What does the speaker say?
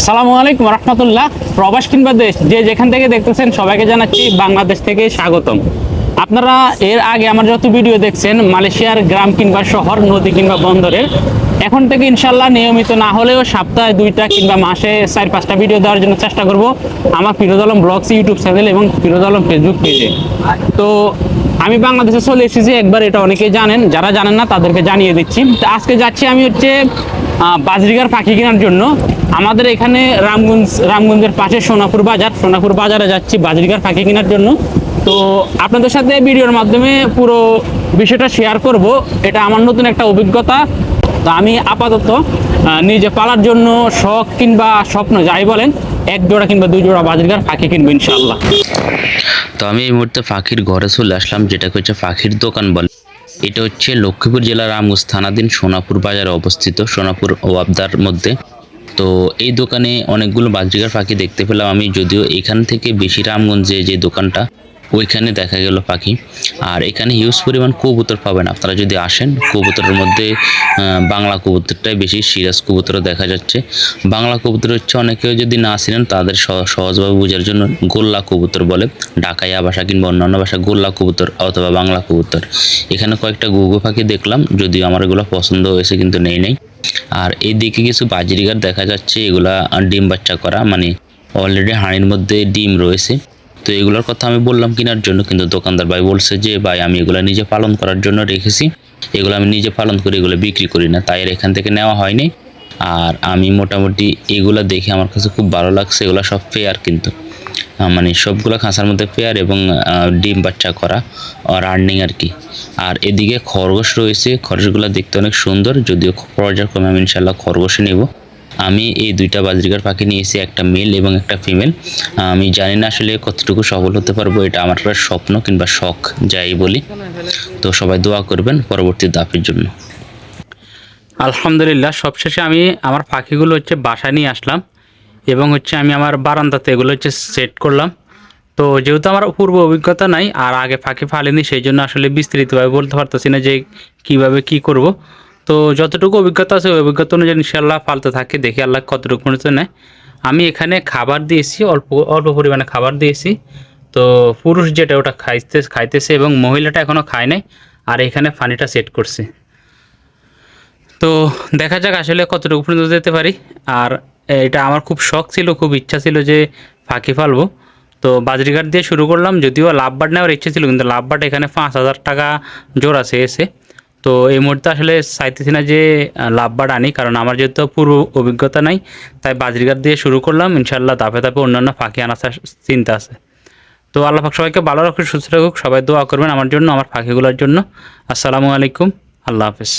আসসালামু আলাইকুম রহমতুল্লাহ। প্রবাস কিংবা দেশ, যে যেখান থেকে দেখতেছেন সবাইকে জানাচ্ছি বাংলাদেশ থেকে স্বাগতম। আপনারা এর আগে আমার যত ভিডিও দেখছেন, মালয়েশিয়ার গ্রাম কিংবা শহর, নদী কিংবা বন্দরের, এখন থেকে ইনশাল্লাহ নিয়মিত না হলেও সপ্তাহে দুইটা কিংবা মাসে চার, পাঁচটা ভিডিও দেওয়ার জন্য চেষ্টা করব আমার Feroz Alam blogs YouTube channel এবং ফিরোজ আলম ফেসবুক পেজে। তো আমি বাংলাদেশে চলে এসেছি, একবার এটা অনেকেই জানেন, যারা জানেন না তাদেরকে জানিয়ে দিচ্ছি। আজকে যাচ্ছি আমি হচ্ছে বাজরিগার পাখি কেনার জন্য। আমাদের এখানে রামগঞ্জ রামগঞ্জের পাশে সোনাপুর বাজার। সোনাপুর বাজারে যাচ্ছি বাজরিগার পাখি কেনার জন্য। তো আপনাদের সাথে ভিডিওর মাধ্যমে পুরো বিষয়টা শেয়ার করব। এটা আমার নতুন একটা অভিজ্ঞতা। তো আমি আপাতত নিজে পালার জন্য শখ কিংবা স্বপ্ন যাই বলেন, এক জোড়া কিংবা দুই জোড়া বাজরিগার পাখি কিনবো ইনশাল্লাহ তো আমি এই মুহূর্তে পাখির ঘরে চলে আসলাম, যেটাকে হচ্ছে পাখির দোকান বলে। এটা হচ্ছে লক্ষ্মীপুর জেলার রামগঞ্জ থানাধীন সোনাপুর বাজারে অবস্থিত, সোনাপুর ওয়াবদার মধ্যে। তো এই দোকানে অনেকগুলো বাজরিকার পাখি দেখতে পেলাম আমি, যদিও এখান থেকে বেশি রামগঞ্জে যে দোকানটা ওইখানে দেখা গেল পাখি। আর এখানে হিউজ পরিমাণ কবুতর পাবেন আপনারা যদি আসেন, কবুতরের মধ্যে বাংলা কবুতরটাই বেশি সিরাজ কবুতরও দেখা যাচ্ছে। বাংলা কবুতর হচ্ছে অনেকেও যদি না ছিলেন তাদের সহ- সহজভাবে বোঝার জন্য গোল্লা কবুতর বলে। ঢাকাইয়া ভাষা কিংবা অন্যান্য ভাষা গোল্লা কবুতর অথবা বাংলা কবুতর। এখানে কয়েকটা গুগু পাখি দেখলাম, যদিও আমার এগুলো পছন্দ হয়েছে কিন্তু নেই নেই। আর এইদিকে কিছু বাজরিগার দেখা যাচ্ছে, এগুলা ডিম বাচ্চা করা মানে অলরেডি হাঁড়ির মধ্যে ডিম রয়েছে। তো এগুলোর কথা আমি বললাম কেনার জন্য, কিন্তু দোকানদার ভাই বলছে যে, ভাই, আমি এগুলো নিজে পালন করার জন্য রেখেছি। এগুলো আমি নিজে পালন করি এগুলো বিক্রি করি না। তাই এখান থেকে নেওয়া হয়নি। আর আমি মোটামুটি এগুলো দেখে আমার কাছে খুব ভালো লাগছে। এগুলো সব পেয়ার কিন্তু। মানে সবগুলো খাঁচার মধ্যে পেয়ার এবং ডিম বাচ্চা করা রানিং আর কি। আর এদিকে খরগোশ রয়েছে। খরগোশগুলো দেখতে অনেক সুন্দর। যদিও পর্যায়ক্রমে আমি ইনশাল্লাহ খরগোশই নেব। আমি এই দুইটা বাজরিকার পাখি নিয়েছি, একটা মেল এবং একটা ফিমেল আমি জানি না আসলে কতটুকু সফল হতে পারব, এটা আমার একটা স্বপ্ন কিংবা শখ, যাই বলি। তো সবাই দোয়া করবেন পরবর্তী দাপের জন্য। আলহামদুলিল্লাহ, সবশেষে আমি আমার পাখিগুলো হচ্ছে বাসায় নিয়ে আসলাম এবং হচ্ছে আমি আমার বারান্দাতে এগুলো হচ্ছে সেট করলাম। তো যেহেতু আমার পূর্ব অভিজ্ঞতা নাই, আর আগে পাখি ফালিনি, সেই জন্য আসলে বিস্তারিতভাবে বলতে পারতেছি না যে কীভাবে কি করব। তো যতটুকু অভিজ্ঞতা আছে, ওই অভিজ্ঞতা অনুযায়ী ইনশাল্লাহ ফালতে থাকে, দেখি আল্লাহ কতটুকু পর্যন্ত নেয় আমি এখানে খাবার দিয়েছি, অল্প অল্প পরিমাণে খাবার দিয়েছি। তো পুরুষ যেটা, ওটা খাইতে, খাইতেছে এবং মহিলাটা এখনও খায় নাই, আর এখানে পানিটা সেট করছে। তো দেখা যাক আসলে কতটুকু পর্যন্ত যেতে পারি। আর এটা আমার খুব শখ ছিল, খুব ইচ্ছা ছিল যে ফাঁকি ফালবো। তো বাজরিঘাট দিয়ে শুরু করলাম, যদিও লাভবাট নেওয়ার ইচ্ছে ছিল, কিন্তু লাভবাট এখানে পাঁচ হাজার টাকা জোর আছে এসে তো এই মুহূর্তে আসলে চাইতেছি না যে লাভবাট আনি কারণ আমার যেহেতু পূর্ব অভিজ্ঞতা নাই, তাই বাজরিঘাট দিয়ে শুরু করলাম। ইনশাল্লাহ ধাপে ধাপে অন্যান্য ফাঁকি আনার চিন্তা আছে। তো আল্লাহ পাক সবাইকে ভালো রাখুক, সুস্থ রাখুক। সবাই দোয়া করবেন আমার জন্য, আমার ফাঁকিগুলোর জন্য। আসসালামু আলাইকুম। আল্লাহ হাফেজ।